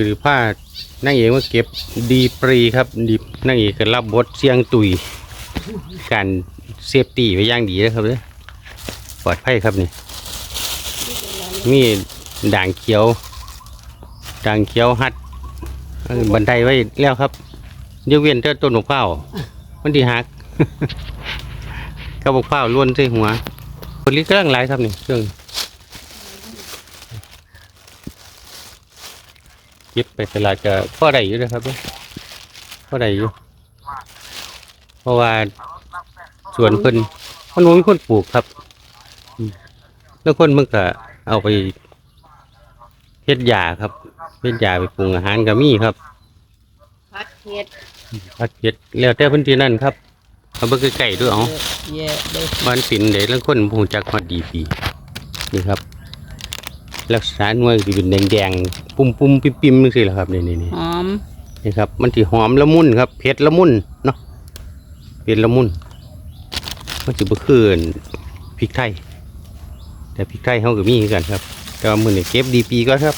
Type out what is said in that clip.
คือผ้านั่งเอกว่าเก็บดีปรีครับดีนั่งเอกก็รับบทเสียงตุยการเซฟตี้ไว้อย่างดีนะครับเด้อปลอดภัยครับนี่มีด่างเขียว ด่างเขียวฮัดบันไดไว้แล้วครับเยวเวียนเจ้าต้นมะพร้าวมันดีหักกับบกพร้าวล้วนใส่หัวคนนี้กำลังไลายครับนี่เครื่อง เก็บไปตลาดก็พ่อได้อยู่นะครับพ่อได้อยู่ เพราะว่าสวนเพิ่นมันบ่มีคนปลูกครับอืมแล้วคนมันก็เอาไปเฮ็ดยาครับเฮ็ดยาไปปรุงอาหารก็มีครับพัดเห็ดพักเฮ็ดแล้วแต่พื้นที่นั่นครับเอาเบิ่งใกล้ๆด้วยเอาเยอะเลยบ้านปิ่นเด็กแล้วคนผู้จักฮอดดีปีนี่ครับ ลักษณะหน่วยสิเป็นแดงๆปุ่มๆปิ่มๆจังซี่แหละครับนี่ๆหอมๆนี่ครับ มันสิหอมละมุนครับเผ็ดละมุนเนาะเผ็ดละมุนมันสิบ่คืออั่นพริกไทยแต่พริกไทยเฮาก็มีคือกันครับแต่ว่ามื้อนี้เก็บดีปีก่อนครับ